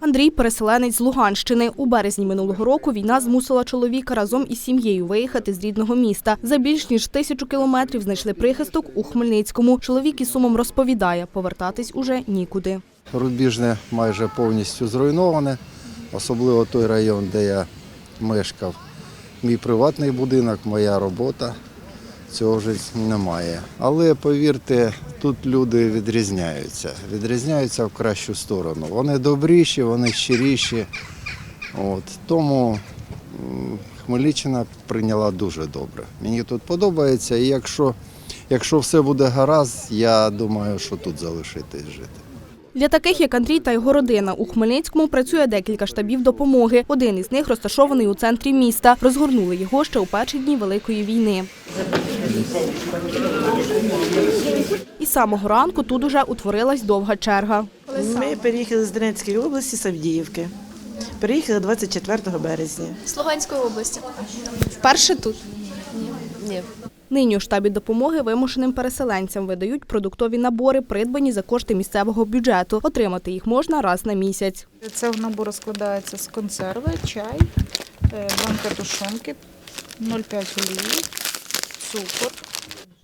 Андрій переселенець з Луганщини. У березні минулого року війна змусила чоловіка разом із сім'єю виїхати з рідного міста. За більш ніж тисячу кілометрів знайшли прихисток у Хмельницькому. Чоловік із сумом розповідає, повертатись уже нікуди. Рубіжне майже повністю зруйноване, особливо той район, де я мешкав. Мій приватний будинок, моя робота. Цього вже немає. Але повірте, тут люди відрізняються. Відрізняються в кращу сторону. Вони добріші, вони щиріші. От. Тому Хмельниччина прийняла дуже добре. Мені тут подобається, і якщо, якщо все буде гаразд, я думаю, що тут залишитись жити. Для таких, як Андрій та його родина, у Хмельницькому працює декілька штабів допомоги. Один із них розташований у центрі міста. Розгорнули його ще у перші дні Великої війни. І з самого ранку тут уже утворилась довга черга. Ми переїхали з Донецької області, Савдіївки. Переїхали 24 березня. З Луганської області. Вперше тут. Ні. Нині у штабі допомоги вимушеним переселенцям видають продуктові набори, придбані за кошти місцевого бюджету. Отримати їх можна раз на місяць. Це в набору складається з консерви, чай, е, банка тушонки, 0,5 олії, цукор.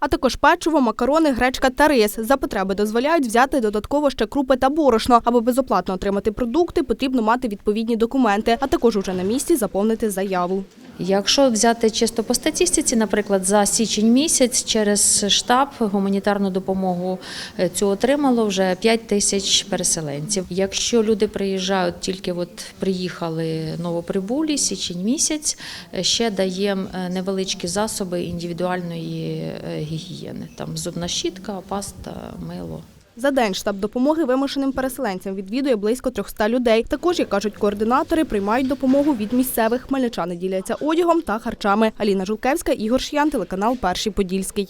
А також печиво, макарони, гречка та рис. За потреби дозволяють взяти додатково ще крупи та борошно. Аби безоплатно отримати продукти, потрібно мати відповідні документи, а також уже на місці заповнити заяву. Якщо взяти чисто по статистиці, наприклад, за січень місяць через штаб гуманітарну допомогу е, цю отримало вже 5 тисяч переселенців. Якщо люди приїжджають, тільки от приїхали новоприбулі, січень місяць, е, ще даємо е, невеличкі засоби індивідуальної гігієни, там зубна щітка, паста, мило. За день штаб допомоги вимушеним переселенцям відвідує близько 300 людей. Також, як кажуть координатори, приймають допомогу від місцевих. Хмельничани діляться одягом та харчами. Аліна Жулкевська, Ігор Ш'ян, телеканал Перший Подільський.